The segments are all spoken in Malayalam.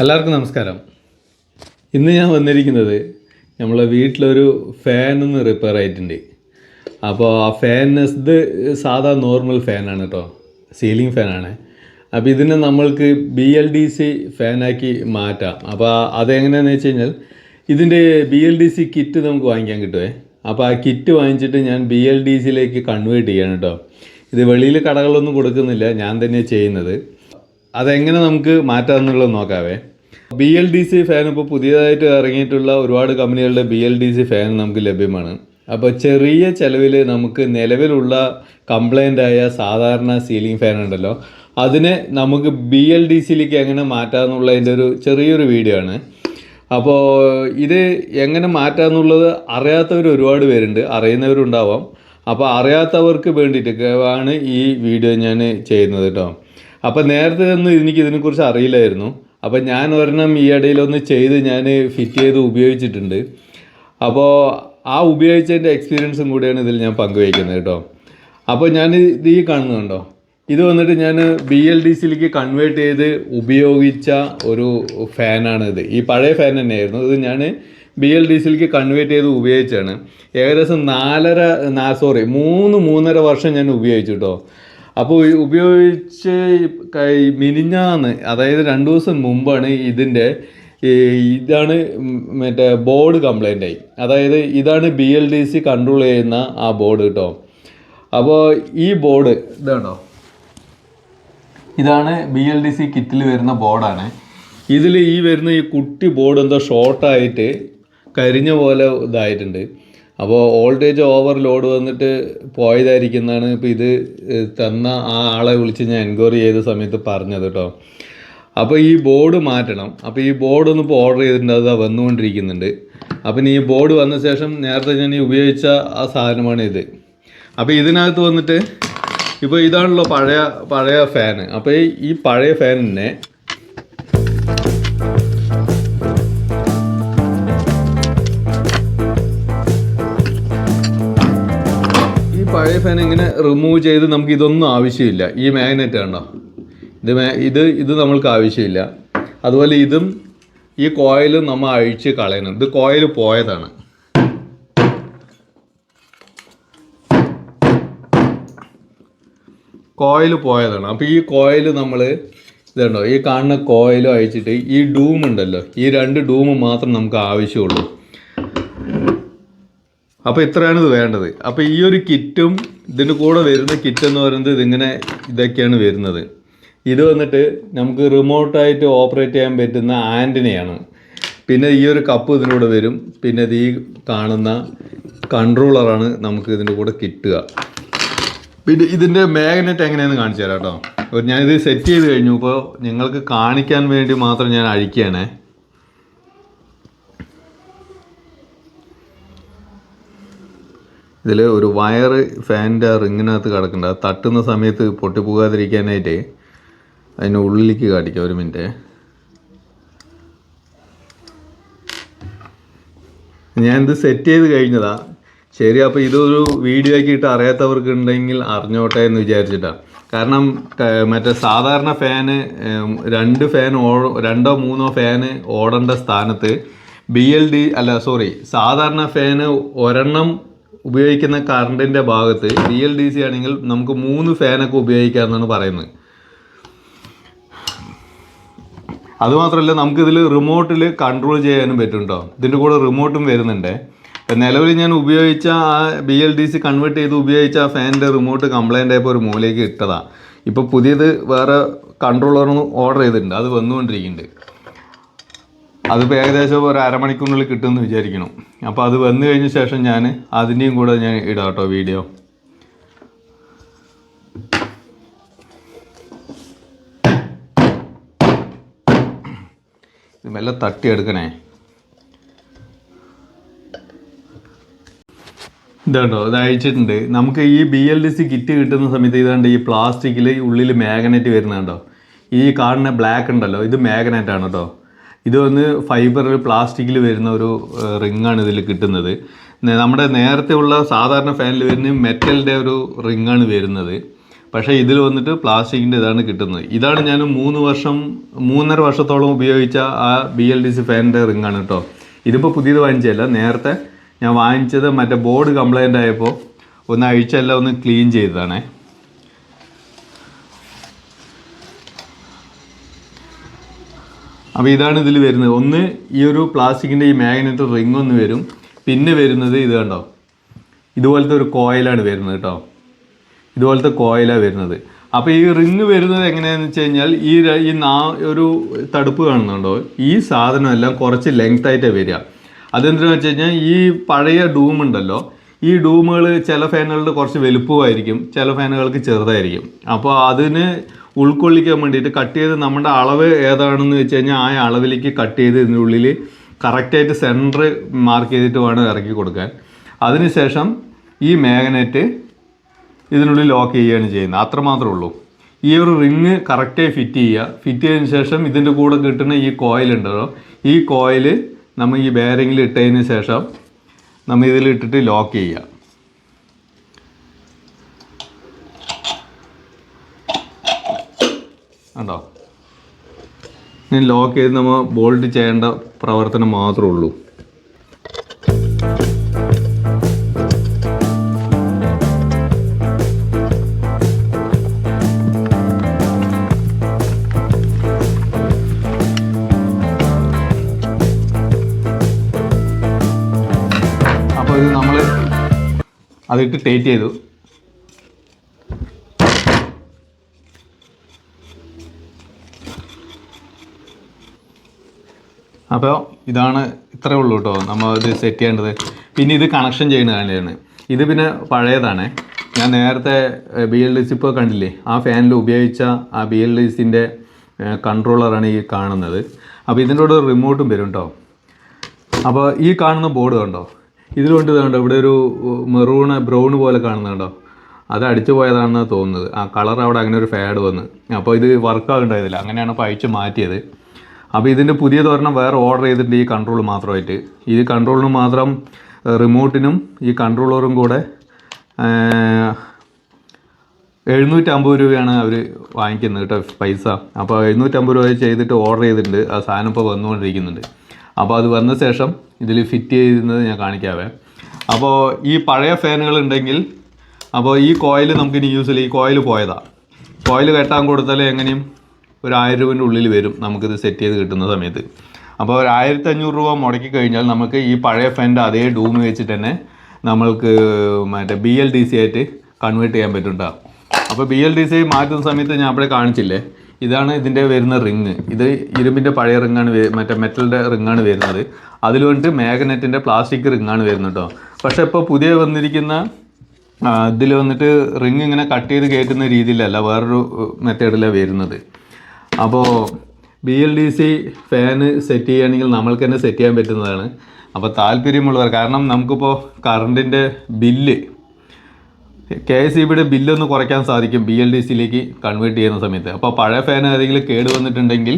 എല്ലാവർക്കും നമസ്കാരം. ഇന്ന് ഞാൻ വന്നിരിക്കുന്നത് നമ്മളെ വീട്ടിലൊരു ഫാൻ ഒന്ന് റിപ്പയർ ആയിട്ടുണ്ട്. അപ്പോൾ ആ ഫാൻ ഇത് സാധാ നോർമൽ ഫാനാണ് കേട്ടോ സീലിംഗ് ഫാനാണ് അപ്പോൾ ഇതിനെ നമ്മൾക്ക് ബി എൽ ഡി സി ഫാനാക്കി മാറ്റാം. അപ്പോൾ അതെങ്ങനെയാണെന്ന് വെച്ച് കഴിഞ്ഞാൽ ഇതിന്റെ B L D C kit നമുക്ക് വാങ്ങിക്കാൻ കിട്ടുമേ അപ്പോൾ ആ കിറ്റ് വാങ്ങിച്ചിട്ട് ഞാൻ ബി എൽ ഡി സിയിലേക്ക് കൺവേർട്ട് ചെയ്യണം കേട്ടോ ഇത് വെളിയിൽ കടകളൊന്നും കൊടുക്കുന്നില്ല ഞാൻ തന്നെ ചെയ്യുന്നത്. അതെങ്ങനെ നമുക്ക് മാറ്റാമെന്നുള്ളത് നോക്കാവേ. B L D C fan ഇപ്പോൾ പുതിയതായിട്ട് ഇറങ്ങിയിട്ടുള്ള ഒരുപാട് കമ്പനികളുടെ B L D C fan നമുക്ക് ലഭ്യമാണ്. അപ്പോൾ ചെറിയ ചിലവിൽ നമുക്ക് നിലവിലുള്ള കംപ്ലൈന്റായ സാധാരണ സീലിംഗ് ഫാൻ ഉണ്ടല്ലോ അതിനെ നമുക്ക് ബി എൽ ഡി സിയിലേക്ക് എങ്ങനെ മാറ്റാമെന്നുള്ളതിന്റെ ഒരു ചെറിയൊരു വീഡിയോ ആണ്. അപ്പോൾ ഇത് എങ്ങനെ മാറ്റാമെന്നുള്ളത് അറിയാത്തവർ ഒരുപാട് പേരുണ്ട് അറിയുന്നവരുണ്ടാവാം. അപ്പോൾ അറിയാത്തവർക്ക് വേണ്ടിയിട്ട് ആണ് ഈ വീഡിയോ ഞാൻ ചെയ്യുന്നത് കേട്ടോ അപ്പോൾ നേരത്തെ ഒന്നും എനിക്ക് ഇതിനെക്കുറിച്ച് അറിയില്ലായിരുന്നു. അപ്പോൾ ഞാൻ ഒരെണ്ണം ഈ ഇടയിലൊന്ന് ചെയ്ത് ഞാൻ ഫിറ്റ് ചെയ്ത് ഉപയോഗിച്ചിട്ടുണ്ട്. അപ്പോൾ ആ ഉപയോഗിച്ചതിന്റെ എക്സ്പീരിയൻസും കൂടിയാണ് ഇതിൽ ഞാൻ പങ്കുവയ്ക്കുന്നത് കേട്ടോ. അപ്പോൾ ഞാൻ ഇത് ഈ കാണുന്നുണ്ടോ ഇത് വന്നിട്ട് ഞാൻ ബി എൽ ഡി സിയിലേക്ക് കൺവേർട്ട് ചെയ്ത് ഉപയോഗിച്ച ഒരു ഫാനാണ് ഇത്. ഈ പഴയ ഫാൻ തന്നെയായിരുന്നു. ഇത് ഞാൻ ബി എൽ ഡി സിയിലേക്ക് കൺവേർട്ട് ചെയ്ത് ഉപയോഗിച്ചാണ് ഏകദേശം നാലര സോറി മൂന്ന് മൂന്നര വർഷം ഞാൻ ഉപയോഗിച്ചു കേട്ടോ. അപ്പോൾ ഉപയോഗിച്ച് മിനിഞ്ഞാന്ന് അതായത് രണ്ട് ദിവസം മുമ്പാണ് ഇതിന്റെ ഇതാണ് മറ്റേ ബോർഡ് കംപ്ലൈന്റ് ആയി. അതായത് ഇതാണ് B L D C control ചെയ്യുന്ന ആ ബോർഡ് കേട്ടോ. അപ്പോൾ ഈ ബോർഡ് ഇതാണോ? ഇതാണ് ബി എൽ ഡി സി കിറ്റിൽ വരുന്ന ബോർഡാണ്. ഇതിൽ ഈ വരുന്ന ഈ കുട്ടി ബോർഡ് എന്തോ ഷോർട്ടായിട്ട് കരിഞ്ഞ പോലെ ഇതായിട്ടുണ്ട്. അപ്പോൾ വോൾട്ടേജ് ഓവർ ലോഡ് വന്നിട്ട് പോയതായിരിക്കുന്നതാണ് ഇപ്പോൾ ഇത് തന്ന ആ ആളെ വിളിച്ച് ഞാൻ എൻക്വയറി ചെയ്ത സമയത്ത് പറഞ്ഞത് കേട്ടോ അപ്പോൾ ഈ ബോർഡ് മാറ്റണം. അപ്പോൾ ഈ ബോർഡ് ഒന്ന് ഇപ്പോൾ ഓർഡർ ചെയ്തിട്ടുണ്ട്. അത് വന്നുകൊണ്ടിരിക്കുന്നുണ്ട്. അപ്പം ഈ ബോർഡ് വന്ന ശേഷം നേരത്തെ ഞാൻ ഈ ഉപയോഗിച്ച ആ സാധനമാണ് ഇത്. അപ്പോൾ ഇതിനകത്ത് വന്നിട്ട് ഇപ്പോൾ ഇതാണല്ലോ പഴയ പഴയ ഫാന്. അപ്പോൾ ഈ പഴയ ഫാനിനെ പഴയ ഫാൻ ഇങ്ങനെ റിമൂവ് ചെയ്ത് നമുക്ക് ഇതൊന്നും ആവശ്യമില്ല. ഈ മാഗ്നറ്റ് കണ്ടോ? ഇത് ഇത് ഇത് നമ്മൾക്ക് ആവശ്യമില്ല. അതുപോലെ ഇതും ഈ കോയിൽ നമ്മൾ അഴിച്ച് കളയണം. ഇത് കോയിൽ പോയതാണ്. കോയിൽ പോയതാണ്. അപ്പോൾ ഈ കോയിൽ നമ്മൾ ഇതുണ്ടോ? ഈ കാണുന്ന കോയിലും അഴിച്ചിട്ട് ഈ ഡൂം ഉണ്ടല്ലോ? ഈ രണ്ട് ഡൂം മാത്രം നമുക്ക് ആവശ്യമുള്ളൂ. അപ്പോൾ ഇത്രയാണ് ഇത് വേണ്ടത്. അപ്പോൾ ഈ ഒരു കിറ്റും ഇതിന്റെ കൂടെ വരുന്ന കിറ്റ് എന്ന് പറയുന്നത് ഇതിങ്ങനെ ഇതൊക്കെയാണ് വരുന്നത്. ഇത് വന്നിട്ട് നമുക്ക് റിമോട്ടായിട്ട് ഓപ്പറേറ്റ് ചെയ്യാൻ പറ്റുന്ന ആന്റിനയാണ് പിന്നെ ഈ ഒരു കപ്പ് ഇതിന്റെ വരും. പിന്നെ ഈ കാണുന്ന കൺട്രോളറാണ് നമുക്ക് ഇതിന്റെ കൂടെ കിട്ടുക. പിന്നെ ഇതിന്റെ മാഗ്നറ്റ് എങ്ങനെയാണെന്ന് കാണിച്ചു തരാം കേട്ടോ. ഞാനിത് സെറ്റ് ചെയ്ത് കഴിഞ്ഞു. ഇപ്പോൾ നിങ്ങൾക്ക് കാണിക്കാൻ വേണ്ടി മാത്രം ഞാൻ അഴിക്കുകയാണേ. ഇതിൽ ഒരു വയറ് ഫാനിന്റെ റിങ്ങിനകത്ത് കിടക്കുന്നുണ്ട് അത് തട്ടുന്ന സമയത്ത് പൊട്ടിപ്പോകാതിരിക്കാനായിട്ട് അതിന്റെ ഉള്ളിലേക്ക് കാണിക്കാം ഒരു മിനിറ്റ്. ഇത് സെറ്റ് ചെയ്ത് കഴിഞ്ഞതാ. ശരി അപ്പോൾ ഇതൊരു വീഡിയോ ആക്കിയിട്ട് അറിയാത്തവർക്ക് ഉണ്ടെങ്കിൽ അറിഞ്ഞോട്ടെ എന്ന് വിചാരിച്ചിട്ടാണ് കാരണം മറ്റേ സാധാരണ ഫാന് രണ്ട് ഫാൻ ഓ രണ്ടോ മൂന്നോ ഫാന് ഓടേണ്ട സ്ഥാനത്ത് ബി എൽ ഡി അല്ല സോറി സാധാരണ ഫാന് ഒരെണ്ണം ഉപയോഗിക്കുന്ന കറണ്ടിന്റെ ഭാഗത്ത് ഡി എൽ ഡി സി ആണെങ്കിൽ നമുക്ക് മൂന്ന് ഫാനൊക്കെ ഉപയോഗിക്കാമെന്നാണ് പറയുന്നത്. അതുമാത്രമല്ല നമുക്കിതിൽ റിമോട്ടിൽ കൺട്രോൾ ചെയ്യാനും പറ്റും കേട്ടോ ഇതിന്റെ കൂടെ റിമോട്ടും വരുന്നുണ്ട്. ഇപ്പം നിലവിൽ ഞാൻ ഉപയോഗിച്ച ആ B L D C convert ചെയ്ത് ഉപയോഗിച്ച ആ ഫാനിന്റെ റിമോട്ട് കംപ്ലൈന്റ് ആയപ്പോൾ ഒരു മൂലയ്ക്ക് ഇട്ടതാണ് ഇപ്പോൾ പുതിയത് വേറെ കൺട്രോളർ ഓർഡർ ചെയ്തിട്ടുണ്ട്. അത് വന്നുകൊണ്ടിരിക്കുന്നുണ്ട്. അതിപ്പോൾ ഏകദേശം ഒരു അരമണിക്കൂറിനുള്ളിൽ കിട്ടുമെന്ന് വിചാരിക്കണം അപ്പോൾ അത് വന്നു കഴിഞ്ഞ ശേഷം ഞാൻ അതിന്റെയും കൂടെ ഞാൻ ഇടാം കേട്ടോ വീഡിയോ. ഇത് മെല്ലെ തട്ടിയെടുക്കണേ ഇതാണ്ടോ ഇത് അയച്ചിട്ടുണ്ട്. നമുക്ക് ഈ B L D C kit കിട്ടുന്ന സമയത്ത് ഇതാണ്ട് ഈ പ്ലാസ്റ്റിക്കിൽ ഉള്ളിൽ മാഗ്നറ്റ് വരുന്നുണ്ടോ ഈ കാണുന്ന ബ്ലാക്ക് ഉണ്ടല്ലോ ഇത് മാഗ്നറ്റ് ആണ് കേട്ടോ ഇത് വന്ന് ഫൈബറിൽ പ്ലാസ്റ്റിക്കിൽ വരുന്ന ഒരു റിങ്ങാണ് ഇതിൽ കിട്ടുന്നത്. നമ്മുടെ നേരത്തെ ഉള്ള സാധാരണ ഫാനിൽ വരുന്ന മെറ്റലിന്റെ ഒരു റിങ്ങാണ് വരുന്നത്. പക്ഷേ ഇതിൽ വന്നിട്ട് പ്ലാസ്റ്റിക്കിന്റെ ഇതാണ് കിട്ടുന്നത്. ഇതാണ് ഞാൻ മൂന്ന് വർഷം മൂന്നര വർഷത്തോളം ഉപയോഗിച്ച ആ ബി എൽ ഡി സി ഫാനിന്റെ റിങ്ങാണ് കേട്ടോ ഇതിപ്പോൾ പുതിയത് വാങ്ങിച്ചതല്ല നേരത്തെ ഞാൻ വാങ്ങിച്ചത് മറ്റേ ബോർഡ് കംപ്ലൈന്റ് ആയപ്പോൾ ഒന്ന് അഴിച്ചെല്ലാം ഒന്ന് ക്ലീൻ ചെയ്തതാണേ. അപ്പോൾ ഇതാണ് ഇതിൽ വരുന്നത്. ഒന്ന് ഈ ഒരു പ്ലാസ്റ്റിക്കിന്റെ ഈ മാഗ്നറ്റ് റിംഗ് ഒന്ന് വരും. പിന്നെ വരുന്നത് ഇത് കണ്ടോ? ഇതുപോലത്തെ ഒരു കോയിലാണ് വരുന്നത് കേട്ടോ. ഇതുപോലത്തെ കോയിലാണ് വരുന്നത്. അപ്പോൾ ഈ റിങ് വരുന്നത് എങ്ങനെയാണെന്ന് വെച്ച് കഴിഞ്ഞാൽ ഈ ഈ നാ ഒരു തടുപ്പ് കാണുന്നുണ്ടോ? ഈ സാധനം എല്ലാം കുറച്ച് ലെങ്ത് ആയിട്ടേ വരിക. അതെന്തിനാണെന്ന് വെച്ച് കഴിഞ്ഞാൽ ഈ പഴയ ഡൂം ഉണ്ടല്ലോ. ഈ ഡൂമുകൾ ചില ഫാനുകളുടെ കുറച്ച് വലുപ്പമായിരിക്കും ചില ഫാനുകൾക്ക് ചെറുതായിരിക്കും. അപ്പോൾ അതിന് ഉൾക്കൊള്ളിക്കാൻ വേണ്ടിയിട്ട് കട്ട് ചെയ്ത് നമ്മുടെ അളവ് ഏതാണെന്ന് വെച്ച് കഴിഞ്ഞാൽ ആ അളവിലേക്ക് കട്ട് ചെയ്ത് ഇതിനുള്ളിൽ കറക്റ്റായിട്ട് സെന്റർ മാർക്ക് ചെയ്തിട്ട് വേണം ഇറക്കി കൊടുക്കാൻ. അതിനുശേഷം ഈ മാഗ്നറ്റ് ഇതിനുള്ളിൽ ലോക്ക് ചെയ്യുകയാണ് ചെയ്യുന്നത്. അത്രമാത്രമേ ഉള്ളൂ. ഈ ഒരു റിങ് കറക്റ്റായി ഫിറ്റ് ചെയ്യുക. ഫിറ്റ് ചെയ്തതിന് ശേഷം ഇതിന്റെ കൂടെ കിട്ടുന്ന ഈ കോയിൽ ഉണ്ടല്ലോ ഈ കോയിൽ നമ്മൾ ഈ ബെയറിങ്ങിൽ ഇട്ടതിന് ശേഷം നമ്മൾ ഇതിലിട്ടിട്ട് ലോക്ക് ചെയ്യുക. കണ്ടോ ഇനി ലോക്ക് ചെയ്ത് നമ്മൾ ബോൾട്ട് ചെയ്യേണ്ട പ്രവർത്തനം മാത്രമേ ഉള്ളൂ. അപ്പോൾ ഇത് നമ്മൾ അതിട്ട് ടൈറ്റ് ചെയ്തു. അപ്പോൾ ഇതാണ് ഇത്രേ ഉള്ളൂ കേട്ടോ നമ്മൾ ഇത് സെറ്റ് ചെയ്യേണ്ടത്. പിന്നെ ഇത് കണക്ഷൻ ചെയ്യുന്നതാണ് ഇത് പിന്നെ പഴയതാണ്. ഞാൻ നേരത്തെ ബി എൽ ഡി സി ഇപ്പോൾ കണ്ടില്ലേ? ആ ഫാനിൽ ഉപയോഗിച്ച ആ ബി എൽ ഡി സിന്റെ കൺട്രോളറാണ് ഈ കാണുന്നത്. അപ്പോൾ ഇതിന്റെ കൂടെ റിമോട്ടും വരും കേട്ടോ അപ്പോൾ ഈ കാണുന്ന ബോർഡ് കണ്ടോ? ഇതിലുണ്ട് കണ്ടോ ഇവിടെ ഒരു മെറൂണ് ബ്രൗൺ പോലെ കാണുന്നുണ്ടോ അത് അടിച്ചു പോയതാണെന്ന് തോന്നുന്നത്. ആ കളർ അവിടെ അങ്ങനെ ഒരു ഫാഡ് വന്ന്. അപ്പോൾ ഇത് വർക്ക് ആകുണ്ടായതില്ല അങ്ങനെയാണ് അപ്പോൾ അയച്ച് മാറ്റിയത്. അപ്പോൾ ഇതിന്റെ പുതിയ തോരണം വേറെ ഓർഡർ ചെയ്തിട്ടുണ്ട് ഈ കൺട്രോൾ മാത്രമായിട്ട്. ഈ കൺട്രോളിന് മാത്രം റിമോട്ടിനും ഈ കൺട്രോളറും കൂടെ എഴുന്നൂറ്റമ്പത് രൂപയാണ് അവർ വാങ്ങിക്കുന്നത് കേട്ടോ പൈസ. അപ്പോൾ എഴുന്നൂറ്റമ്പത് രൂപ ചെയ്തിട്ട് ഓർഡർ ചെയ്തിട്ടുണ്ട്. ആ സാധനം ഇപ്പോൾ വന്നുകൊണ്ടിരിക്കുന്നുണ്ട്. അപ്പോൾ അത് വന്ന ശേഷം ഇതിൽ ഫിറ്റ് ചെയ്തിരുന്നത് ഞാൻ കാണിക്കാവേ. അപ്പോൾ ഈ പഴയ ഫാനുകൾ ഉണ്ടെങ്കിൽ അപ്പോൾ ഈ കോയിൽ നമുക്കിനി യൂസ് ചെയ്യില്ല ഈ കോയിൽ പോയതാണ് കോയിൽ കെട്ടാൻ കൊടുത്താൽ എങ്ങനെയും ഒരു ആയിരം രൂപേന്റെ ഉള്ളിൽ വരും നമുക്കിത് സെറ്റ് ചെയ്ത് കിട്ടുന്ന സമയത്ത്. അപ്പോൾ ഒരു ആയിരത്തി അഞ്ഞൂറ് രൂപ മുടക്കി കഴിഞ്ഞാൽ നമുക്ക് ഈ പഴയ ഫാന്റെ അതേ ഡൂമ് വെച്ചിട്ട് തന്നെ നമ്മൾക്ക് മറ്റേ ബി എൽ ഡി സി ആയിട്ട് കൺവേർട്ട് ചെയ്യാൻ പറ്റും കേട്ടോ അപ്പോൾ ബി എൽ ഡി സി മാറ്റുന്ന സമയത്ത് ഞാൻ അവിടെ കാണിച്ചില്ലേ? ഇതാണ് ഇതിന്റെ വരുന്ന റിങ് ഇത് ഇരുമ്പിന്റെ പഴയ റിങ്ങാണ് മറ്റേ മെറ്റലിന്റെ റിങ്ങാണ് വരുന്നത്. അതിൽ വന്നിട്ട് മാഗ്നറ്റിന്റെ പ്ലാസ്റ്റിക് റിങ്ങാണ് വരുന്നത് കേട്ടോ പക്ഷേ ഇപ്പോൾ പുതിയ വന്നിരിക്കുന്ന ഇതിൽ വന്നിട്ട് റിങ് ഇങ്ങനെ കട്ട് ചെയ്ത് കയറ്റുന്ന രീതിയിലല്ല വേറൊരു മെത്തേഡിലാണ് വരുന്നത്. അപ്പോൾ B L D C fan set ചെയ്യുകയാണെങ്കിൽ നമ്മൾക്ക് തന്നെ സെറ്റ് ചെയ്യാൻ പറ്റുന്നതാണ്. അപ്പോൾ താല്പര്യമുള്ളവർ കാരണം നമുക്കിപ്പോൾ കറണ്ടിന്റെ ബില്ല് കെ എസ് ഇ ബിയുടെ ബില്ലൊന്ന് കുറയ്ക്കാൻ സാധിക്കും ബി എൽ ഡി സിയിലേക്ക് കൺവേർട്ട് ചെയ്യുന്ന സമയത്ത്. അപ്പോൾ പഴയ ഫാൻ ഏതെങ്കിലും കേട് വന്നിട്ടുണ്ടെങ്കിൽ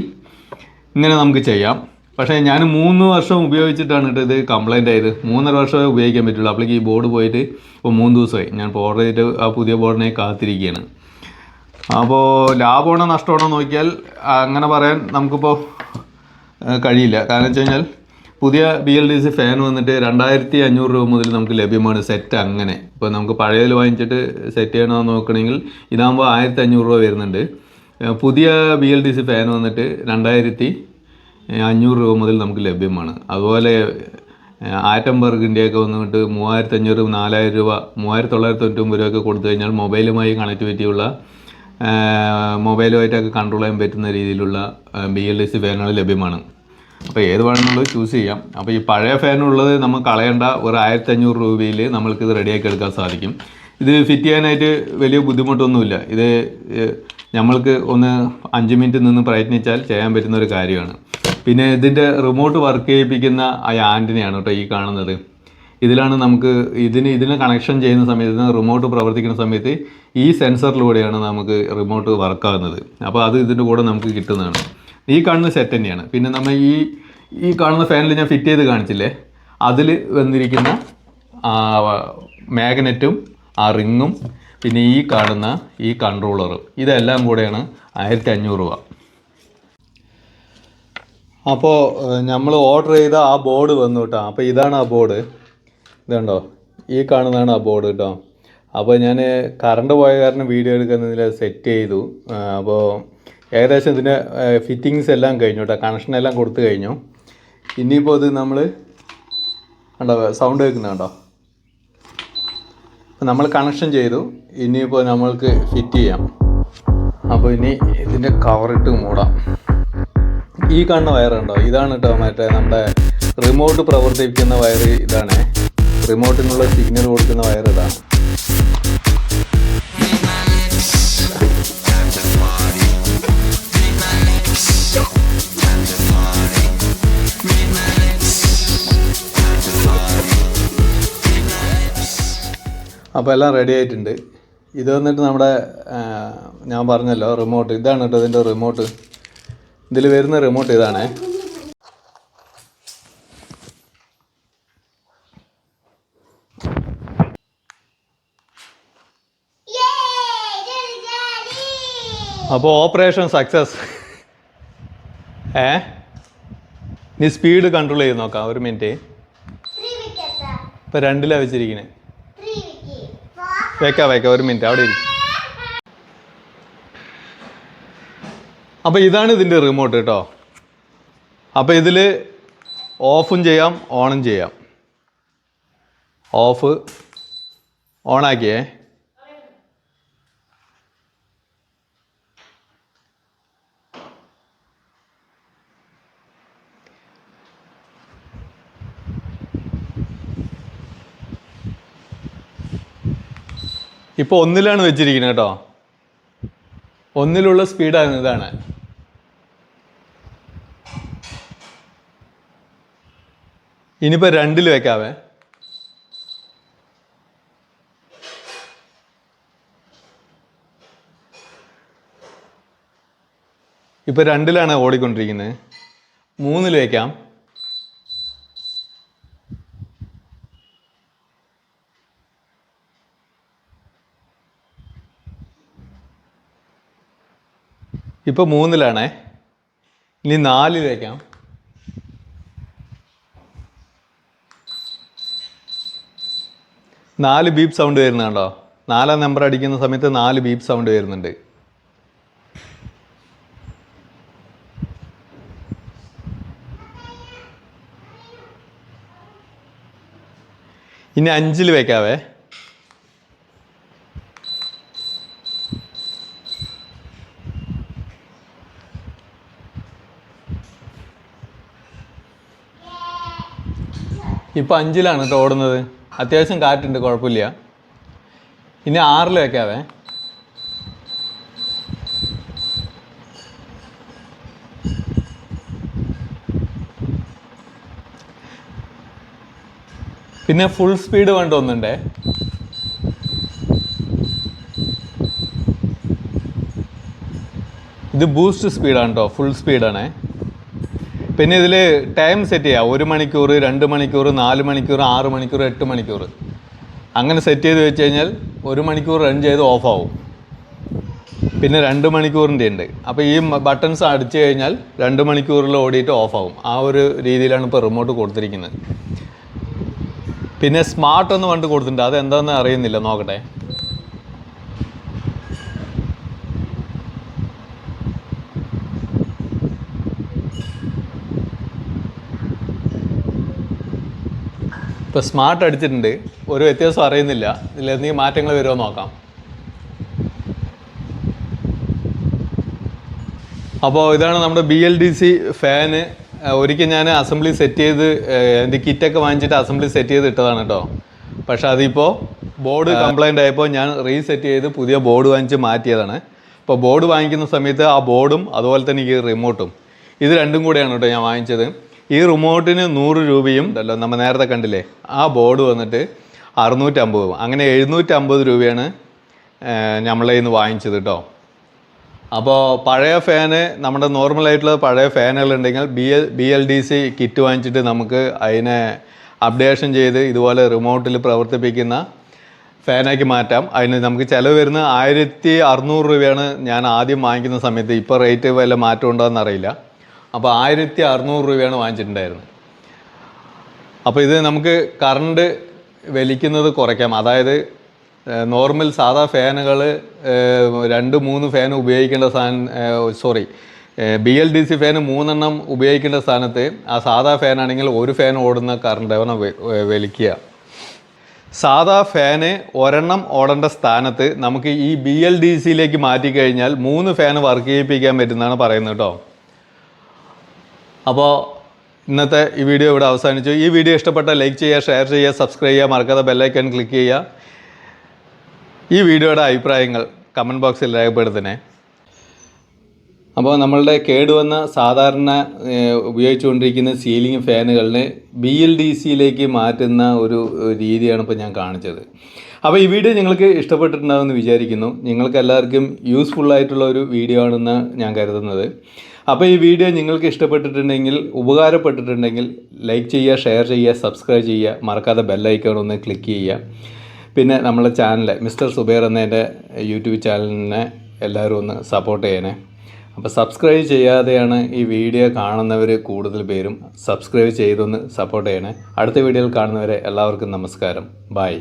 ഇങ്ങനെ നമുക്ക് ചെയ്യാം. പക്ഷേ ഞാൻ മൂന്ന് വർഷം ഉപയോഗിച്ചിട്ടാണ് ഇത് കംപ്ലൈന്റ് ആയത്. മൂന്നര വർഷമേ ഉപയോഗിക്കാൻ പറ്റുള്ളൂ. അപ്പോഴേക്ക് ഈ ബോർഡ് പോയിട്ട് ഇപ്പോൾ മൂന്ന് ദിവസമായി. ഞാൻ ഇപ്പോൾ ഓർഡർ ചെയ്തിട്ട് ആ പുതിയ ബോർഡിനെ കാത്തിരിക്കുകയാണ്. അപ്പോൾ ലാഭമാണോ നഷ്ടമാണോ നോക്കിയാൽ അങ്ങനെ പറയാൻ നമുക്കിപ്പോൾ കഴിയില്ല. കാരണം വെച്ച് കഴിഞ്ഞാൽ പുതിയ B L D C fan വന്നിട്ട് രണ്ടായിരത്തി അഞ്ഞൂറ് രൂപ മുതൽ നമുക്ക് ലഭ്യമാണ് സെറ്റ് അങ്ങനെ. ഇപ്പോൾ നമുക്ക് പഴയതിൽ വാങ്ങിച്ചിട്ട് സെറ്റ് ചെയ്യണമെന്ന് നോക്കണമെങ്കിൽ ഇതാകുമ്പോൾ ആയിരത്തി അഞ്ഞൂറ് രൂപ വരുന്നുണ്ട്. പുതിയ B L D C fan വന്നിട്ട് രണ്ടായിരത്തി അഞ്ഞൂറ് രൂപ മുതൽ നമുക്ക് ലഭ്യമാണ്. അതുപോലെ ആറ്റംബർഗിന്റെയൊക്കെ വന്നിട്ട് മൂവായിരത്തി അഞ്ഞൂറ് നാലായിരം രൂപ മൂവായിരത്തി തൊള്ളായിരത്തി തൊണ്ണൂറ്റൊമ്പത് രൂപയൊക്കെ കൊടുത്തു കഴിഞ്ഞാൽ മൊബൈലുമായി കണക്ടിവിറ്റിയുള്ള മൊബൈലുമായിട്ടൊക്കെ കൺട്രോൾ ചെയ്യാൻ പറ്റുന്ന രീതിയിലുള്ള ബി എൽ ഡി സി ഫാനുകൾ ലഭ്യമാണ്. അപ്പോൾ ഏത് വേണമെന്നുള്ളത് ചൂസ് ചെയ്യാം. അപ്പോൾ ഈ പഴയ ഫാനുള്ളത് നമ്മൾ കളയേണ്ട ഒരു ആയിരത്തി അഞ്ഞൂറ് രൂപയിൽ നമ്മൾക്കിത് റെഡിയാക്കി എടുക്കാൻ സാധിക്കും. ഇത് ഫിറ്റ് ചെയ്യാനായിട്ട് വലിയ ബുദ്ധിമുട്ടൊന്നുമില്ല. ഇത് നമ്മൾക്ക് ഒന്ന് അഞ്ച് മിനിറ്റ് നിന്ന് പ്രയത്നിച്ചാൽ ചെയ്യാൻ പറ്റുന്ന ഒരു കാര്യമാണ്. പിന്നെ ഇതിന്റെ റിമോട്ട് വർക്ക് ചെയ്യിപ്പിക്കുന്ന ആ ആന്റിനെയാണ് കേട്ടോ ഈ കാണുന്നത്. ഇതിലാണ് നമുക്ക് ഇതിന് ഇതിന് കണക്ഷൻ ചെയ്യുന്ന സമയത്ത് റിമോട്ട് പ്രവർത്തിക്കുന്ന സമയത്ത് ഈ സെൻസറിലൂടെയാണ് നമുക്ക് റിമോട്ട് വർക്കാകുന്നത് അപ്പോൾ അത് ഇതിന്റെ കൂടെ നമുക്ക് കിട്ടുന്നതാണ്. ഈ കാണുന്ന സെറ്റ് തന്നെയാണ്. പിന്നെ നമ്മൾ ഈ ഈ കാണുന്ന ഫാനിൽ ഞാൻ ഫിറ്റ് ചെയ്ത് കാണിച്ചില്ലേ? അതിൽ വന്നിരിക്കുന്ന മാഗ്നറ്റും ആ റിങ്ങും പിന്നെ ഈ കാണുന്ന ഈ കൺട്രോളറും ഇതെല്ലാം കൂടെയാണ് ആയിരത്തി അഞ്ഞൂറ് രൂപ അപ്പോൾ നമ്മൾ ഓർഡർ ചെയ്ത ആ ബോർഡ് വന്നു കേട്ടോ. അപ്പോൾ ഇതാണ് ആ ബോർഡ് ഇതുണ്ടോ? ഈ കാണുന്നതാണ് ആ ബോർഡ് കേട്ടോ അപ്പോൾ ഞാൻ കറണ്ട് പോയ കാരണം വീഡിയോ എടുക്കുന്നതിൽ സെറ്റ് ചെയ്തു. അപ്പോൾ ഏകദേശം ഇതിന്റെ ഫിറ്റിങ്സ് എല്ലാം കഴിഞ്ഞു കേട്ടോ കണക്ഷൻ എല്ലാം കൊടുത്തു കഴിഞ്ഞു. ഇനിയിപ്പോൾ ഇത് നമ്മൾ കണ്ടോ സൗണ്ട് കേൾക്കുന്നുണ്ടോ? നമ്മൾ കണക്ഷൻ ചെയ്തു. ഇനിയിപ്പോൾ നമ്മൾക്ക് ഫിറ്റ് ചെയ്യാം. അപ്പോൾ ഇനി ഇതിന്റെ കവറിട്ട് മൂടാം. ഈ കാണുന്ന വയറുണ്ടോ ഇതാണ് കേട്ടോ മറ്റേ നമ്മുടെ റിമോട്ട് പ്രവർത്തിപ്പിക്കുന്ന വയർ ഇതാണ്. റിമോട്ടിനുള്ള സിഗ്നൽ കൊടുക്കുന്ന വയർ ഇതാണ്. അപ്പോൾ എല്ലാം റെഡി ആയിട്ടുണ്ട്. ഇത് വന്നിട്ട് നമ്മുടെ ഞാൻ പറഞ്ഞല്ലോ റിമോട്ട് ഇതാണ് കേട്ടോ ഇതിന്റെ റിമോട്ട് ഇതിൽ വരുന്ന റിമോട്ട് ഇതാണേ. അപ്പോൾ ഓപ്പറേഷൻ സക്സസ് ഏ? നീ സ്പീഡ് കൺട്രോൾ ചെയ്ത് നോക്കാം ഒരു മിനിറ്റ് ഇപ്പം രണ്ടിലാണ് വെച്ചിരിക്കുന്നത് വെക്കാം വെക്കാം ഒരു മിനിറ്റ് അവിടെ ഇരിക്കും. അപ്പോൾ ഇതാണ് ഇതിന്റെ റിമോട്ട് കേട്ടോ അപ്പോൾ ഇതിൽ ഓഫും ചെയ്യാം ഓണും ചെയ്യാം. ഓഫ് ഓണാക്കിയേ. ഇപ്പോൾ ഒന്നിലാണ് വെച്ചിരിക്കുന്നത് കേട്ടോ. ഒന്നിലുള്ള സ്പീഡാണ് ഇതാണ്. ഇനിയിപ്പോൾ രണ്ടിൽ വെക്കാവേ. ഇപ്പൊ രണ്ടിലാണ് ഓടിക്കൊണ്ടിരിക്കുന്നത്. മൂന്നിൽ വെക്കാം. ഇപ്പൊ മൂന്നിലാണേ. ഇനി നാലിലേക്കാം നാല് ബീപ് സൗണ്ട് വരുന്നുണ്ടോ? നാലാം നമ്പർ അടിക്കുന്ന സമയത്ത് നാല് ബീപ് സൗണ്ട് വരുന്നുണ്ട്. ഇനി അഞ്ചിൽ വെക്കാവേ. ഇപ്പൊ അഞ്ചിലാണ് കേട്ടോ ഓടുന്നത്. അത്യാവശ്യം കാറ്റുണ്ട് കുഴപ്പമില്ല. ഇനി ആറിൽ വെക്കാവേ. പിന്നെ ഫുൾ സ്പീഡ് വേണ്ട ഒന്നുണ്ടേ ഇത് ബൂസ്റ്റ് സ്പീഡാണ് കേട്ടോ ഫുൾ സ്പീഡാണേ പിന്നെ ഇതിൽ ടൈം സെറ്റ് ചെയ്യാം. ഒരു മണിക്കൂർ രണ്ട് മണിക്കൂർ നാല് മണിക്കൂർ ആറ് മണിക്കൂർ എട്ട് മണിക്കൂർ അങ്ങനെ സെറ്റ് ചെയ്ത് വെച്ച് കഴിഞ്ഞാൽ ഒരു മണിക്കൂർ റൺ ചെയ്ത് ഓഫ് ആവും. പിന്നെ രണ്ട് മണിക്കൂറിന്റെ ഉണ്ട്. അപ്പോൾ ഈ ബട്ടൺസ് അടിച്ചു കഴിഞ്ഞാൽ രണ്ട് മണിക്കൂറിൽ ഓടിയിട്ട് ഓഫ് ആവും. ആ ഒരു രീതിയിലാണ് ഇപ്പോൾ റിമോട്ട് കൊടുത്തിരിക്കുന്നത്. പിന്നെ സ്മാർട്ട് ഒന്ന് പണ്ട് കൊടുത്തിട്ടുണ്ട്. അത് എന്താണെന്ന് അറിയുന്നില്ല. നോക്കട്ടെ. ഇപ്പോൾ സ്മാർട്ട് അടിച്ചിട്ടുണ്ട്. ഒരു വ്യത്യാസം അറിയുന്നില്ല. ഇതിൽ എന്തെങ്കിലും മാറ്റങ്ങൾ വരുമോ നോക്കാം. അപ്പോൾ ഇതാണ് നമ്മുടെ B L D C fan ഒരിക്കൽ ഞാൻ അസംബ്ലി സെറ്റ് ചെയ്ത് എന്റെ കിറ്റൊക്കെ വാങ്ങിച്ചിട്ട് അസംബ്ലി സെറ്റ് ചെയ്ത് ഇട്ടതാണ് കേട്ടോ പക്ഷേ അതിപ്പോൾ ബോർഡ് കംപ്ലൈന്റ് ആയപ്പോൾ ഞാൻ റീസെറ്റ് ചെയ്ത് പുതിയ ബോർഡ് വാങ്ങിച്ച് മാറ്റിയതാണ്. ഇപ്പോൾ ബോർഡ് വാങ്ങിക്കുന്ന സമയത്ത് ആ ബോർഡും അതുപോലെ തന്നെ ഈ റിമോട്ടും ഇത് രണ്ടും കൂടെയാണ് കേട്ടോ ഞാൻ വാങ്ങിച്ചത്. ഈ റിമോട്ടിന് നൂറ് രൂപയും ഉണ്ടല്ലോ നമ്മൾ നേരത്തെ കണ്ടില്ലേ ആ ബോർഡ് വന്നിട്ട് അറുന്നൂറ്റമ്പതും അങ്ങനെ എഴുന്നൂറ്റമ്പത് രൂപയാണ് നമ്മളെ ഇന്ന് വാങ്ങിച്ചത് കേട്ടോ അപ്പോൾ പഴയ ഫാന് നമ്മുടെ നോർമലായിട്ടുള്ള പഴയ ഫാനുകളുണ്ടെങ്കിൽ B L B L D C kit വാങ്ങിച്ചിട്ട് നമുക്ക് അതിനെ അപ്ഡേഷൻ ചെയ്ത് ഇതുപോലെ റിമോട്ടിൽ പ്രവർത്തിപ്പിക്കുന്ന ഫാനാക്കി മാറ്റാം. അതിന് നമുക്ക് ചിലവ് വരുന്ന ആയിരത്തി അറുന്നൂറ് രൂപയാണ് ഞാൻ ആദ്യം വാങ്ങിക്കുന്ന സമയത്ത്. ഇപ്പോൾ റേറ്റ് വല്ല മാറ്റം ഉണ്ടോയെന്ന് അറിയില്ല അപ്പോൾ ആയിരത്തി അറുന്നൂറ് രൂപയാണ് വാങ്ങിച്ചിട്ടുണ്ടായിരുന്നത്. അപ്പോൾ ഇത് നമുക്ക് കറണ്ട് വലിക്കുന്നത് കുറയ്ക്കാം. അതായത് നോർമൽ സാധാ ഫാനുകൾ രണ്ട് മൂന്ന് ഫാൻ ഉപയോഗിക്കേണ്ട സാധനം sorry B L D C fan മൂന്നെണ്ണം ഉപയോഗിക്കേണ്ട സ്ഥാനത്ത് ആ സാധാ ഫാനാണെങ്കിൽ ഒരു ഫാൻ ഓടുന്ന കറണ്ട് അവനെ വലിക്കുക. സാധാ ഫാന് ഒരെണ്ണം ഓടേണ്ട സ്ഥാനത്ത് നമുക്ക് ഈ ബി എൽ ഡി സിയിലേക്ക് മാറ്റിക്കഴിഞ്ഞാൽ മൂന്ന് ഫാൻ വർക്ക് ചെയ്യിപ്പിക്കാൻ പറ്റുന്നതാണ് പറയുന്നത് കേട്ടോ. അപ്പോൾ ഇന്നത്തെ ഈ വീഡിയോ ഇവിടെ അവസാനിച്ചു. ഈ വീഡിയോ ഇഷ്ടപ്പെട്ട ലൈക്ക് ചെയ്യുക ഷെയർ ചെയ്യുക സബ്സ്ക്രൈബ് ചെയ്യുക മറക്കാതെ ബെല്ലൈക്കൺ ക്ലിക്ക് ചെയ്യുക. ഈ വീഡിയോയുടെ അഭിപ്രായങ്ങൾ കമന്റ് ബോക്സിൽ രേഖപ്പെടുത്തണേ. അപ്പോൾ നമ്മളുടെ കേടുവന്ന സാധാരണ ഉപയോഗിച്ചുകൊണ്ടിരിക്കുന്ന സീലിംഗ് ഫാനുകളിനെ ബി എൽ ഡി സിയിലേക്ക് മാറ്റുന്ന ഒരു രീതിയാണ് ഇപ്പോൾ ഞാൻ കാണിച്ചത്. അപ്പോൾ ഈ വീഡിയോ നിങ്ങൾക്ക് ഇഷ്ടപ്പെട്ടിട്ടുണ്ടാകുമെന്ന് വിചാരിക്കുന്നു. നിങ്ങൾക്ക് എല്ലാവർക്കും യൂസ്ഫുൾ ആയിട്ടുള്ള ഒരു വീഡിയോ ആണെന്ന് ഞാൻ കരുതുന്നത്. അപ്പോൾ ഈ വീഡിയോ നിങ്ങൾക്ക് ഇഷ്ടപ്പെട്ടിട്ടുണ്ടെങ്കിൽ ഉപകാരപ്പെട്ടിട്ടുണ്ടെങ്കിൽ ലൈക്ക് ചെയ്യുക ഷെയർ ചെയ്യുക സബ്സ്ക്രൈബ് ചെയ്യുക മറക്കാതെ ബെല്ലൈക്കൺ ഒന്ന് ക്ലിക്ക് ചെയ്യുക. പിന്നെ നമ്മളെ ചാനൽ മിസ്റ്റർ സുബേർ എന്ന എന്റെ യൂട്യൂബ് ചാനലിനെ എല്ലാവരും ഒന്ന് സപ്പോർട്ട് ചെയ്യണേ. അപ്പോൾ സബ്സ്ക്രൈബ് ചെയ്യാതെയാണ് ഈ വീഡിയോ കാണുന്നവർ കൂടുതൽ പേരും സബ്സ്ക്രൈബ് ചെയ്തൊന്ന് സപ്പോർട്ട് ചെയ്യണേ. അടുത്ത വീഡിയോയിൽ കാണുന്നവരെ എല്ലാവർക്കും നമസ്കാരം. ബൈ